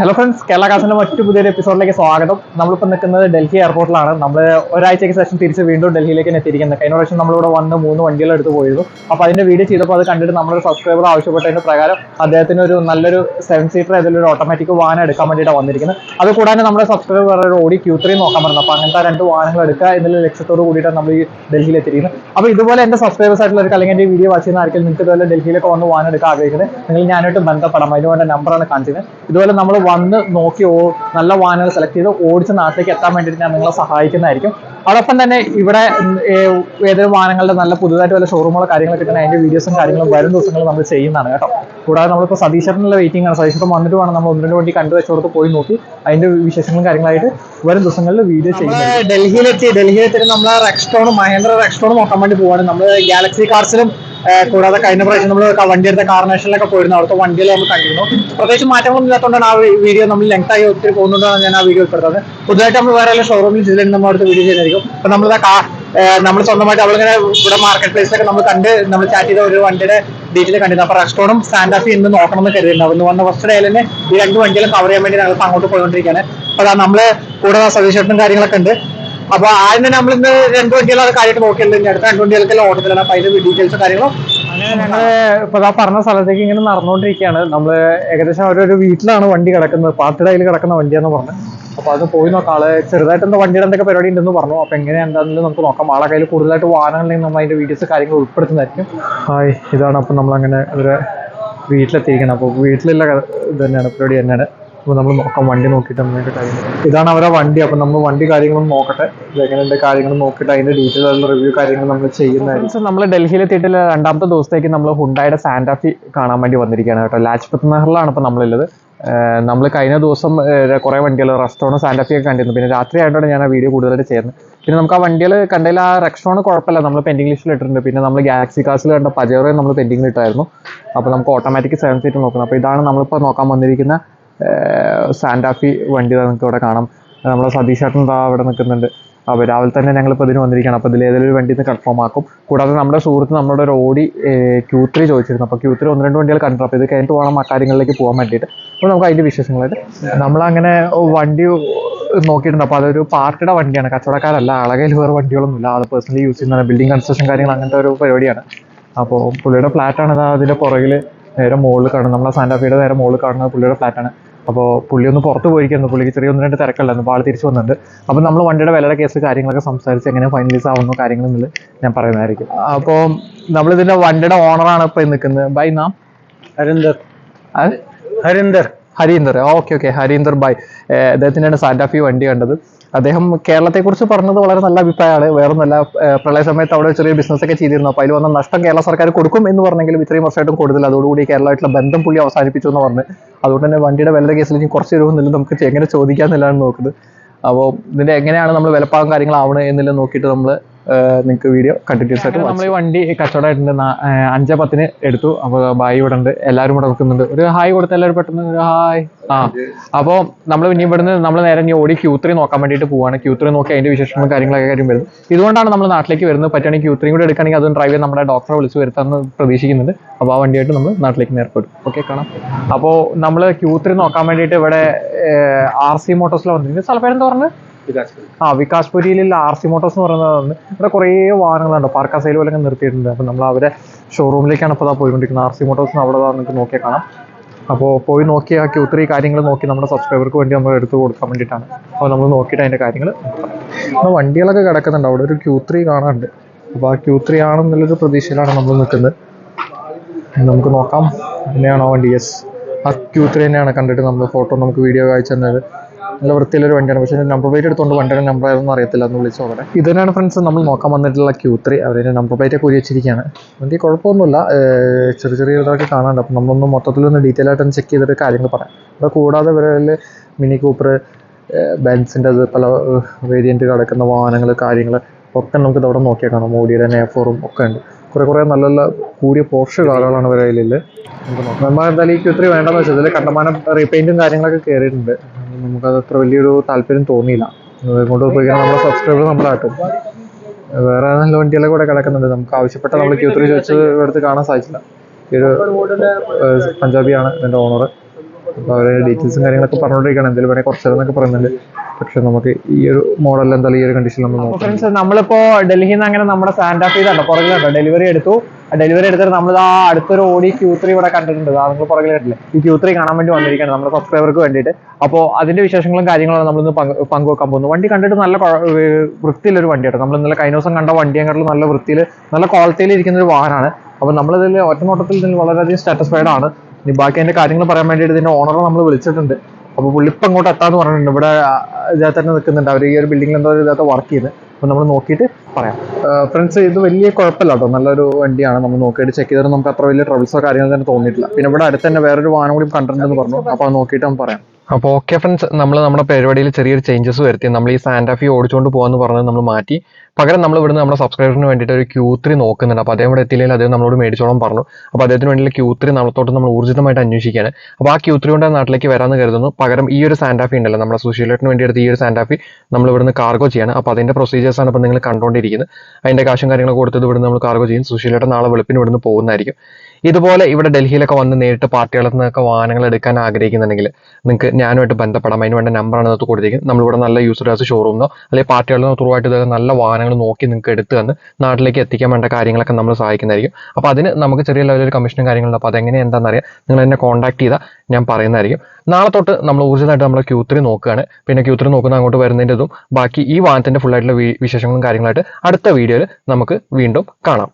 Hello friends Kerala കാസിന്റെ മറ്റു പുതിയൊരു എപ്പിസോഡിലേക്ക് സ്വാഗതം. നമ്മളിപ്പോൾ നിൽക്കുന്നത് ഡൽഹി എയർപോർട്ടിലാണ് നമ്മൾ ഒരാഴ്ചയ്ക്ക് ശേഷം തിരിച്ച് വീണ്ടും ഡൽഹിയിലേക്ക് തന്നെ എത്തിയിരിക്കുന്നത് കഴിഞ്ഞ പ്രാവശ്യം നമ്മളിവിടെ വന്ന് മൂന്ന് വണ്ടികൾ എടുത്ത് പോയിരുന്നു. അപ്പോൾ അതിന്റെ വീഡിയോ ചെയ്തപ്പോൾ അത് കണ്ടിട്ട് നമ്മളൊരു സബ്സ്ക്രൈബർ ആവശ്യപ്പെട്ടതിന്റെ പ്രകാരം അദ്ദേഹത്തിന് ഒരു നല്ലൊരു സെവൻ സീറ്റർ ഒരു ഓട്ടോമാറ്റിക് വാഹനം എടുക്കാൻ വേണ്ടിയിട്ടാണ് വന്നിരിക്കുന്നത്. അത് കൂടാതെ നമ്മുടെ സബ്സ്ക്രൈബർ ഒരു ഓടി ക്യൂ ത്രീ നോക്കാൻ പറഞ്ഞു. അപ്പോൾ അങ്ങനത്തെ രണ്ട് വാഹനങ്ങൾ എടുക്കുക എന്നുള്ള ലക്ഷ്യത്തോട് കൂടിയിട്ടാണ് നമ്മൾ ഈ ഡൽഹിയിൽ എത്തിയിരിക്കുന്നത്. അപ്പോൾ ഇതുപോലെ എന്റെ സബ്സ്ക്രൈബേഴ്സ് ആയിട്ടുള്ള അല്ലെങ്കിൽ എന്റെ വീഡിയോ വാച്ച് ചെയ്യുന്ന ആർക്കും നിങ്ങൾക്ക് ഇതുപോലെ ഡൽഹിയിലേക്ക് വന്ന് വാഹനം എടുക്കാൻ ആഗ്രഹിക്കുന്നത് നിങ്ങൾ ഞാനായിട്ട് ബന്ധപ്പെടാം. അതിനുവേണ്ട നമ്പറാണ് കാണിച്ചത് ഇതുപോലെ നമ്മൾ വന്ന് നോക്കി ഓ നല്ല വാഹനങ്ങൾ സെലക്ട് ചെയ്ത് ഓടിച്ച് നാട്ടിലേക്ക് എത്താൻ വേണ്ടിയിട്ട് ഞാൻ നിങ്ങളെ സഹായിക്കുന്നതായിരിക്കും. അതോടൊപ്പം തന്നെ ഇവിടെ ഏതൊരു വാഹനങ്ങളുടെ നല്ല പുതുതായിട്ട് വല്ല ഷോറൂമുകളോ കാര്യങ്ങളൊക്കെ കിട്ടുന്ന അതിന്റെ വീഡിയോസും കാര്യങ്ങളും വരും ദിവസങ്ങളിൽ നമ്മൾ ചെയ്യുന്നതാണ് കേട്ടോ. കൂടാതെ നമ്മളിപ്പോൾ സതീശ്വരനുള്ള വെയിറ്റിംഗ് ആണ്. സതീശ്വരൻ വന്നിട്ട് വേണം നമ്മൾ ഒന്ന് രണ്ട് വണ്ടി കണ്ടു വെച്ചോടത്ത് പോയി നോക്കി അതിന്റെ വിശേഷങ്ങളും കാര്യങ്ങളായിട്ട് വരും ദിവസങ്ങളിൽ വീഡിയോ ചെയ്യുന്നത് ഡൽഹിയിലെത്തി ഡൽഹിയിലെത്തി നമ്മൾ റെക്സ്റ്റോണും മഹേന്ദ്ര റെക്സ്റ്റോണും നോക്കാൻ വേണ്ടി പോവാണ്. നമ്മൾ ഗാലക്സി കാർസിലും കൂടാതെ കഴിഞ്ഞ പ്രാവശ്യം നമ്മൾ വണ്ടി എടുത്ത കാർണേഷനിലൊക്കെ പോയിരുന്നു. അവിടുത്തെ വണ്ടികൾ നമ്മൾ കണ്ടിരുന്നു. പ്രത്യേകിച്ച് മാറ്റങ്ങളൊന്നും ഇല്ലാത്തതുകൊണ്ടാണ് ആ വീഡിയോ നമ്മൾ ലെങ്ത് ആയി ഒത്തിരി പോകുന്നതാണ് ഞാൻ ആ വീഡിയോ ഉൾപ്പെടുത്തത് പുതുതായിട്ട് നമ്മൾ വേറെ ഷോറൂമിൽ ചെയ്തിട്ട് നമ്മൾ അടുത്ത വീഡിയോ ചെയ്യുന്നതായിരിക്കും അപ്പൊ നമ്മൾ നമ്മൾ സ്വന്തമായിട്ട് അവളിങ്ങനെ ഇവിടെ മാർക്കറ്റ് പ്ലേസിലൊക്കെ നമ്മൾ കണ്ട് നമ്മൾ ചാറ്റ് ചെയ്ത ഒരു വണ്ടിയുടെ ഡീറ്റെയിൽ കണ്ടിരുന്നു. അപ്പൊ റെസ്റ്റോറും സ്റ്റാൻഡ് ഓഫ് ഇന്ന് നോക്കണം എന്ന് കരുതുന്നു അപ്പൊ ഇന്ന് വന്ന ഫസ്റ്റ് ഡേയിൽ തന്നെ ഈ രണ്ട് വണ്ടികളും കവർ ചെയ്യാൻ വേണ്ടി ഞങ്ങൾ അങ്ങോട്ട് പോയിക്കൊണ്ടിരിക്കുകയാണ്. അപ്പൊ നമ്മൾ കൂടെ സതീഷേട്ടനും കാര്യങ്ങളൊക്കെ ഉണ്ട്. അപ്പൊ ആദ്യം തന്നെ നമ്മളിന്ന് രണ്ട് വണ്ടികൾ അത് കാര്യമായിട്ട് നോക്കിയിട്ടുണ്ട്. അടുത്ത രണ്ട് വണ്ടികൾക്കെല്ലാം ഓട്ടത്തിലാണ് അപ്പൊ അതിന്റെ ഡീറ്റെയിൽസ് കാര്യങ്ങളും ഇപ്പൊ ആ പറഞ്ഞ സ്ഥലത്തേക്ക് ഇങ്ങനെ നടന്നുകൊണ്ടിരിക്കുകയാണ് നമ്മൾ ഏകദേശം അവരൊരു വീട്ടിലാണ് വണ്ടി കിടക്കുന്നത്. കയ്യിൽ കിടക്കുന്ന വണ്ടിയാന്ന് പറഞ്ഞു. അപ്പൊ അത് പോയി നോക്കാം. ആൾ ചെറുതായിട്ട് എന്താ വണ്ടിയുടെ എന്തൊക്കെ പരിപാടി ഉണ്ടെന്ന് പറഞ്ഞു. അപ്പൊ എങ്ങനെ എന്താണെന്ന് നമുക്ക് നോക്കാം. ആളെ കയ്യിൽ കൂടുതലായിട്ട് വാഹനങ്ങളുണ്ടെങ്കിൽ നമ്മൾ അതിന്റെ വീഡിയോസ് കാര്യങ്ങൾ ഉൾപ്പെടുത്തുന്നതായിരിക്കും. ഹായ് ഇതാണ് അപ്പൊ നമ്മളങ്ങനെ ഒരു വീട്ടിലെത്തിയിരിക്കണം അപ്പോൾ വീട്ടിലുള്ള ഇത് തന്നെയാണ് പരിപാടി തന്നെയാണ്. അപ്പോൾ നമ്മൾ നോക്കാം വണ്ടി നോക്കിയിട്ട് നമ്മൾ കാര്യങ്ങൾ ഇതാണ് അവരെ വണ്ടി അപ്പം നമ്മൾ വണ്ടി കാര്യങ്ങളും നോക്കട്ടെ. എങ്ങനെയുണ്ട് കാര്യങ്ങൾ നോക്കിയിട്ട് അതിന്റെ ഡീറ്റെയിൽ ആയിട്ടുള്ള റിവ്യൂ കാര്യങ്ങൾ നമ്മൾ ചെയ്യുന്നതായിരിക്കും. നമ്മൾ ഡൽഹിയിൽ എത്തിയിട്ട് രണ്ടാമത്തെ ദിവസത്തേക്ക് നമ്മൾ ഹുണ്ടായുടെ സാൻഡാഫി കാണാൻ വേണ്ടി വന്നിരിക്കുകയാണ് കേട്ടോ. ലാജ്പത് നഗറിലാണ് ഇപ്പോൾ നമ്മളുള്ളത്. നമ്മൾ കഴിഞ്ഞ ദിവസം കുറേ വണ്ടികൾ റെസ്റ്റോറന്റ് സാന്റാഫി ഒക്കെ കണ്ടിരുന്നു. പിന്നെ രാത്രി ആയതുകൊണ്ട് ഞാൻ ആ വീഡിയോ കൂടുതലായിട്ട് ചെയ്യുന്നത്. പിന്നെ നമുക്ക് ആ വണ്ടികൾ കണ്ടതിൽ ആ റെക്സ്ട്രോൺ കുഴപ്പമില്ല. നമ്മൾ പെൻഡിംഗ് ലിസ്റ്റിൽ ഇട്ടിട്ടുണ്ട്. പിന്നെ നമ്മൾ ഗാലക്സി കാസിൽ കണ്ട പജേറോ നമ്മൾ പെൻഡിങ്ങിൽ ഇട്ടായിരുന്നു. അപ്പോൾ നമുക്ക് ഓട്ടോമാറ്റിക് സെവൻ സീറ്റ് നോക്കണം. അപ്പോൾ ഇതാണ് നമ്മളിപ്പോൾ നോക്കാൻ വന്നിരിക്കുന്ന സാന്റാഫി വണ്ടി നമുക്ക് ഇവിടെ കാണാം. നമ്മളെ സതീഷ് ഏട്ടൻ അവിടെ നിൽക്കുന്നുണ്ട്. അപ്പോൾ രാവിലെ തന്നെ ഞങ്ങളിപ്പോൾ ഇതിന് വന്നിരിക്കുകയാണ്. അപ്പോൾ ഇതിൽ ഏതെങ്കിലും ഒരു വണ്ടി നിന്ന് കൺഫേം ആക്കും. കൂടാതെ നമ്മുടെ സുഹൃത്ത് നമ്മുടെ ഒരു ഓടി ക്യൂ ത്രീ ചോദിച്ചിരുന്നു. അപ്പോൾ ക്യൂ ത്രീ ഒന്ന് രണ്ട് വണ്ടികൾ കണ്ടു. അപ്പോൾ ഇത് കഴിഞ്ഞിട്ട് വേണം ആ കാര്യങ്ങളിലേക്ക് പോകാൻ വേണ്ടിയിട്ട്. അപ്പോൾ നമുക്ക് അതിന്റെ വിശേഷങ്ങളായിട്ട്. നമ്മളങ്ങനെ വണ്ടി നോക്കിയിട്ടുണ്ട്. അപ്പോൾ അതൊരു പാർട്ടിയുടെ വണ്ടിയാണ്. കച്ചവടക്കാരല്ല. അളകയിൽ വേറെ വണ്ടികളൊന്നുമില്ല. അത് പേഴ്സണലി യൂസ് ചെയ്യുന്നതാണ്. ബിൽഡിംഗ് കൺസ്ട്രക്ഷൻ കാര്യങ്ങൾ അങ്ങനത്തെ ഒരു പരിപാടിയാണ്. അപ്പോൾ പുള്ളിയുടെ ഫ്ലാറ്റാണ് അതിന്റെ പുറകിൽ നേരെ മുകളിൽ കാണുന്നത്. നമ്മളെ സാന്റാഫിയുടെ നേരെ മുകളിൽ കാണുന്നത് പുള്ളിയുടെ ഫ്ലാറ്റാണ് അപ്പോൾ പുള്ളി ഒന്ന് പുറത്ത് പോയിരിക്കുന്നു. പുള്ളിക്ക് ചെറിയ ഒന്ന് രണ്ട് തിരക്കുണ്ടായിരുന്നു അപ്പോൾ ആൾ തിരിച്ചു വന്നിട്ടുണ്ട്. അപ്പോൾ നമ്മൾ വണ്ടിയുടെ വിലയുടെ കേസ് കാര്യങ്ങളൊക്കെ സംസാരിച്ച് എങ്ങനെ ഫൈനലൈസ് ആവുന്നു കാര്യങ്ങളെന്നുള്ളത് ഞാൻ പറയുന്നതായിരിക്കും. അപ്പോൾ നമ്മളിതിന്റെ വണ്ടിയുടെ ഓണറാണ് ഇപ്പോൾ നിൽക്കുന്നത്. By name Harinder. Harinder. Harinder. Okay okay. Harinder by അദ്ദേഹത്തിന്റെയാണ് സാൻഡാഫി വണ്ടി കണ്ടത്. അദ്ദേഹം കേരളത്തെക്കുറിച്ച് പറഞ്ഞത് വളരെ നല്ല അഭിപ്രായമാണ്. വേറെ നല്ല പ്രളയ സമയത്ത് അവിടെ ചെറിയ ബിസിനസ് ഒക്കെ ചെയ്തിരുന്നു. അപ്പോൾ അതിൽ വന്ന നഷ്ടം കേരള സർക്കാർ കൊടുക്കും എന്ന് പറഞ്ഞെങ്കിലും ഇത്രയും വർഷമായിട്ടും കൂടുതൽ അതോടുകൂടി കേരളമായിട്ടുള്ള ബന്ധം പുള്ളി അവസാനിപ്പിച്ചു എന്ന് പറഞ്ഞ്. അതുകൊണ്ട് തന്നെ വണ്ടിയുടെ വിലയുടെ കേസിൽ ഇനി കുറച്ച് രൂപ നമുക്ക് എങ്ങനെ ചോദിക്കാമെന്നില്ലാണ് നോക്കുന്നത്. അപ്പോൾ ഇതിന്റെ എങ്ങനെയാണ് നമ്മൾ വിലപ്പാകം കാര്യങ്ങളാവണത് എന്നെല്ലാം നോക്കിയിട്ട് നമ്മൾ നിങ്ങൾക്ക് വീഡിയോ കണ്ടിന്യൂസ് ആയിട്ട് നമ്മൾ ഈ വണ്ടി കച്ചവടമായിട്ടുണ്ട് അഞ്ചേ പത്തിന് എടുത്തു. അപ്പോൾ ബായി ഇവിടെ ഉണ്ട് എല്ലാവരും ഇവിടെ നിൽക്കുന്നുണ്ട്. ഒരു ഹായ് കൊടുത്ത് എല്ലാവരും പെട്ടെന്ന് ഒരു ഹായ് ആ അപ്പോൾ നമ്മൾ ഇനി ഇവിടുന്ന് നമ്മൾ നേരെ ഇനി ഓടി ക്യൂ ത്രീ നോക്കാൻ വേണ്ടിയിട്ട് പോവാണ്. ക്യൂ ത്രീ നോക്കി അതിന്റെ വിശേഷങ്ങളും കാര്യങ്ങളൊക്കെ കാര്യം വരുന്നത് ഇതുകൊണ്ടാണ് നമ്മൾ നാട്ടിലേക്ക് വരുന്നത്. പറ്റുകയാണെങ്കിൽ ക്യൂ ത്രീ കൂടെ എടുക്കുകയാണെങ്കിൽ അതും ഡ്രൈവർ നമ്മുടെ ഡോക്ടറെ വിളിച്ച് വരുത്താമെന്ന് പ്രതീക്ഷിക്കുന്നുണ്ട്. അപ്പോൾ ആ വണ്ടിയായിട്ട് നമ്മൾ നാട്ടിലേക്ക് നേർപ്പെടും ഓക്കെ കാണാം. അപ്പോൾ നമ്മൾ ക്യൂ ത്രീ നോക്കാൻ വേണ്ടിയിട്ട് ഇവിടെ ആർ സി മോട്ടോഴ്സിൽ വന്നിരിക്കുന്നത്. സ്ഥലപ്പേരെന്താ പറഞ്ഞത്? ആ വികാസ് പുരിയിലുള്ള ആർ സി മോട്ടോഴ്സ് എന്ന് പറയുന്നതാണ് ഇവിടെ കുറേ വാഹനങ്ങളുണ്ട്. പാർക്ക സൈഡ് പോലൊക്കെ നിർത്തിയിട്ടുണ്ട്. അപ്പോൾ നമ്മൾ അവരെ ഷോറൂമിലേക്കാണ് ഇപ്പോൾ പോയിക്കൊണ്ടിരിക്കുന്നത്. ആർ സി മോട്ടോഴ്സ് അവിടെ നിങ്ങൾക്ക് നോക്കിയാൽ കാണാം. അപ്പോൾ പോയി നോക്കി ഒത്തിരി കാര്യങ്ങൾ നോക്കി നമ്മുടെ സബ്സ്ക്രൈബർക്ക് വേണ്ടി നമ്മൾ എടുത്തു കൊടുക്കാൻ വേണ്ടിയിട്ടാണ്. അപ്പോൾ നമ്മൾ നോക്കിയിട്ട് അതിന്റെ കാര്യങ്ങൾ അപ്പോൾ വണ്ടികളൊക്കെ കിടക്കുന്നുണ്ട്. അവിടെ ഒരു ക്യൂ ത്രീ കാണാനുണ്ട്. അപ്പോൾ ആ ക്യൂ ത്രീ ആണെന്നുള്ളൊരു പ്രതീക്ഷയിലാണ് നമ്മൾ നിൽക്കുന്നത്. നമുക്ക് നോക്കാം. എങ്ങനെയാണോ വണ്ടി? യെസ് ആ ക്യൂ ത്രീ തന്നെയാണ് കണ്ടിട്ട് നമ്മൾ ഫോട്ടോ നമുക്ക് വീഡിയോ അയച്ചു തന്നത്. നല്ല വൃത്തിയിലൊരു വണ്ടിയാണ്. പക്ഷേ നമ്പർ പ്ലേറ്റ് എടുത്തുകൊണ്ട് വണ്ടിയുടെ നമ്പർ ആയിരുന്നു അറിയത്തില്ല എന്ന് വിളിച്ചു അവിടെ ഇത് തന്നെയാണ് ഫ്രണ്ട്സ് നമ്മൾ നോക്കാൻ വന്നിട്ടുള്ള ക്യൂ ത്രീ അവരുടെ നമ്പർ പ്ലേറ്റ് ഒക്കെ വെച്ചിരിക്കുകയാണ്. വണ്ടി കുഴപ്പമൊന്നുമില്ല. ചെറിയ ചെറിയ ഇതൊക്കെ കാണാനുണ്ട്. അപ്പം നമ്മളൊന്ന് മൊത്തത്തിലൊന്ന് ഡീറ്റെയിൽ ആയിട്ട് ചെക്ക് ചെയ്തിട്ട് കാര്യങ്ങൾ പറയാം. അപ്പോൾ കൂടാതെ ഇവരിൽ മിനി കൂപ്പർ ബെൻസിന്റെ അത് പല വേരിയന്റ് കിടക്കുന്ന വാഹനങ്ങൾ കാര്യങ്ങൾ ഒക്കെ നമുക്ക് ഇതവിടെ നോക്കിയാൽ കാണാം. മോഡിയുടെ നേഫോറും ഒക്കെ ഉണ്ട്. കുറേ കുറേ നല്ല നല്ല കൂടിയ പോർഷ് കാറുകളാണ് ഇവരുടെ കയ്യിലുള്ളത് നമുക്ക് നോക്കാം. നമ്മൾ എന്തായാലും ഈ ക്യൂത്രി വേണ്ടെന്ന് വെച്ചാൽ കണ്ടമാനം റീപെയിന്റും കാര്യങ്ങളൊക്കെ കയറിയിട്ടുണ്ട് നമുക്കത് അത്ര വലിയൊരു താല്പര്യം തോന്നിയില്ല. കൊണ്ട് പോയി നമ്മുടെ സബ്സ്ക്രൈബർ നമ്മളാട്ടും വേറെ നല്ല വണ്ടികളൊക്കെ കൂടെ കിടക്കുന്നുണ്ട്. നമുക്ക് ആവശ്യപ്പെട്ട നമ്മൾ ക്യൂ ത്രീ ചോദിച്ചത് എടുത്ത് കാണാൻ സാധിച്ചില്ല. ഈ ഒരു പഞ്ചാബിയാണ് ഇതിന്റെ ഓണർ അപ്പോൾ അവരുടെ ഡീറ്റെയിൽസും കാര്യങ്ങളൊക്കെ പറഞ്ഞുകൊണ്ടിരിക്കുകയാണ്. എന്തെങ്കിലും വേണമെങ്കിൽ കുറച്ച് എന്നൊക്കെ പറയുന്നുണ്ട്. പക്ഷെ നമുക്ക് ഈ ഒരു മോഡൽ എന്തായാലും ഈ ഒരു കണ്ടീഷൻ നമ്മൾ ഫ്രണ്ട്സ് നമ്മളിപ്പോ ഡൽഹിയിൽ നിന്ന് അങ്ങനെ നമ്മുടെ സാന്റാ ഫീ കണ്ടോ? പുറകിലുണ്ടോ ഡെലിവറി എടുത്തു ഡെലിവറി എടുത്തിട്ട് നമ്മൾ ആ അടുത്തൊരു ഓടി ക്യൂ ത്രീ ഇവിടെ കണ്ടിട്ടുണ്ട്. അത് നിങ്ങൾ പുറകിൽ കണ്ടില്ലേ? ഈ ക്യൂ ത്രീ കാണാൻ വേണ്ടി വന്നിരിക്കുകയാണ് നമ്മുടെ സബ്സ്ക്രൈബർക്ക് വേണ്ടിയിട്ട്. അപ്പോൾ അതിന്റെ വിശേഷങ്ങളും കാര്യങ്ങളും നമ്മളിന്ന് ഇന്ന് പങ്കുവെക്കാൻ പോകുന്നു. വണ്ടി കണ്ടിട്ട് നല്ല വൃത്തിയിലൊരു വണ്ടിയാണ് നമ്മൾ ഇന്നലെ കൈനോസം കണ്ട വണ്ടിയെക്കാട്ടിലും നല്ല വൃത്തിയിൽ നല്ല ക്വാളിറ്റിയിൽ ഇരിക്കുന്ന ഒരു വാഹനമാണ് അപ്പോൾ നമ്മളിതിൽ ഒറ്റനോട്ടത്തിൽ ഇതിൽ വളരെയധികം സാറ്റിസ്ഫൈഡ് ആണ്. ഇനി ബാക്കി അതിന്റെ കാര്യങ്ങൾ പറയാൻ വേണ്ടിയിട്ട് ഇതിന്റെ ഓണറെ നമ്മൾ വിളിച്ചിട്ടുണ്ട്. അപ്പോൾ പുള്ളി ഇപ്പം അങ്ങോട്ട് എത്താന്ന് പറഞ്ഞിട്ടുണ്ട്. ഇവിടെ ഇതിനകത്ത് തന്നെ നിൽക്കുന്നുണ്ട്. അവർ ഈ ഒരു ബിൽഡിംഗിൽ എന്തോ ഇതിനകത്ത് വർക്ക് ചെയ്ത്. അപ്പോൾ നമ്മൾ നോക്കിയിട്ട് പറയാം. ഫ്രണ്ട്സ് ഇത് വലിയ കുഴപ്പമില്ല കേട്ടോ. നല്ലൊരു വണ്ടിയാണ്. നമ്മൾ നോക്കിയിട്ട് ചെക്ക് ചെയ്തിട്ട് നമുക്ക് അത്ര വലിയ ട്രബിൾസോ കാര്യങ്ങളോ തന്നെ തോന്നിയിട്ടില്ല. പിന്നെ ഇവിടെ അടുത്ത് തന്നെ വേറൊരു വാഹനം കൂടി കണ്ടിട്ടുണ്ടെന്ന് പറഞ്ഞു. അപ്പോൾ നോക്കിയിട്ട് നമുക്ക് പറയാം. അപ്പോൾ ഓക്കെ ഫ്രണ്ട്സ് നമ്മൾ നമ്മുടെ പരിപാടിയിൽ ചെറിയൊരു ചേഞ്ചസ് വരുത്തി. നമ്മൾ ഈ സാൻഡാഫി ഓടിച്ചുകൊണ്ട് പോകാന്ന് പറഞ്ഞത് നമ്മൾ മാറ്റി. പകരം നമ്മൾ ഇവിടുന്ന് നമ്മുടെ സബ്സ്ക്രൈബറിന് വേണ്ടിയിട്ട് ഒരു ക്യൂ ത്രീ നോക്കുന്നുണ്ട്. അപ്പോൾ അദ്ദേഹം ഇവിടെ എത്തിയില്ലെങ്കിൽ അദ്ദേഹം നമ്മളോട് മേടിച്ചോളം പറഞ്ഞു. അപ്പോൾ അദ്ദേഹത്തിന് വേണ്ടിയുള്ള ക്യൂ ത്രീ നമ്മളത്തോട്ട് നമ്മൾ ഊർജിതമായിട്ട് അന്വേഷിക്കുകയാണ്. അപ്പോൾ ആ ക്യൂ ത്രീ കൊണ്ട് നാട്ടിലേക്ക് വരാമെന്ന് കരുതുന്നു. പകരം ഈ ഒരു സാൻഡാഫി ഉണ്ടല്ലോ നമ്മുടെ സുശീലേട്ടിന് വേണ്ടി എടുത്ത് ഈ ഒരു സാൻഡാഫി നമ്മൾ ഇവിടുന്ന് കാർഗോ ചെയ്യാണ്. അപ്പോൾ അതിന്റെ പ്രൊസീജിയേഴ്സാണ് ഇപ്പോൾ നിങ്ങൾ കണ്ടുകൊണ്ടിരിക്കുന്നത് അതിന്റെ കാശും കാര്യങ്ങളൊക്കെ കൊടുത്തത് ഇവിടുന്ന് നമ്മൾ കാർഗോ ചെയ്യും. സുശീലേട്ടൻ നാളെ വെളുപ്പിന് ഇവിടുന്ന് പോകുന്നതായിരിക്കും. ഇതുപോലെ ഇവിടെ ഡൽഹിയിലൊക്കെ വന്ന് നേരിട്ട് പാർട്ടികളിൽ നിന്നൊക്കെ വാഹനങ്ങൾ എടുക്കാൻ ആഗ്രഹിക്കുന്നുണ്ടെങ്കിൽ നിങ്ങൾക്ക് ഞാനുമായിട്ട് ബന്ധപ്പെടാം. അതിന് വേണ്ട നമ്പറാണ് അത് കൊടുത്തിരിക്കുന്നത്. നമ്മളിവിടെ നല്ല യൂസർ ഷോറൂമിനോ അല്ലെങ്കിൽ പാർട്ടികളിൽ നിന്നോ ത്രൂ ആയിട്ട് ഇതൊക്കെ നല്ല വാഹനങ്ങൾ നോക്കി നിങ്ങൾക്ക് എടുത്ത് തന്ന് നാട്ടിലേക്ക് എത്തിക്കാൻ വേണ്ട കാര്യങ്ങളൊക്കെ നമ്മൾ സഹായിക്കുന്നതായിരിക്കും. അപ്പോൾ അതിന് നമുക്ക് ചെറിയ ലെവലിൽ കമ്മീഷനും കാര്യങ്ങളുണ്ട്. അപ്പോൾ അതെങ്ങനെ എന്താണെന്നറിയാം നിങ്ങൾ എന്നെ കോൺടാക്ട് ചെയ്താൽ ഞാൻ പറയുന്നതായിരിക്കും. നാളെ തൊട്ട് നമ്മൾ ഊർജിതമായിട്ട് നമ്മൾ ക്യൂ ത്രീ നോക്കുകയാണ്. പിന്നെ ക്യൂ ത്രീ നോക്കുന്ന അങ്ങോട്ട് വരുന്നതിന്റെതും ബാക്കി ഈ വാഹനത്തിന്റെ ഫുൾ ആയിട്ടുള്ള വിശേഷങ്ങളും കാര്യങ്ങളായിട്ട് അടുത്ത വീഡിയോയിൽ നമുക്ക് വീണ്ടും കാണാം.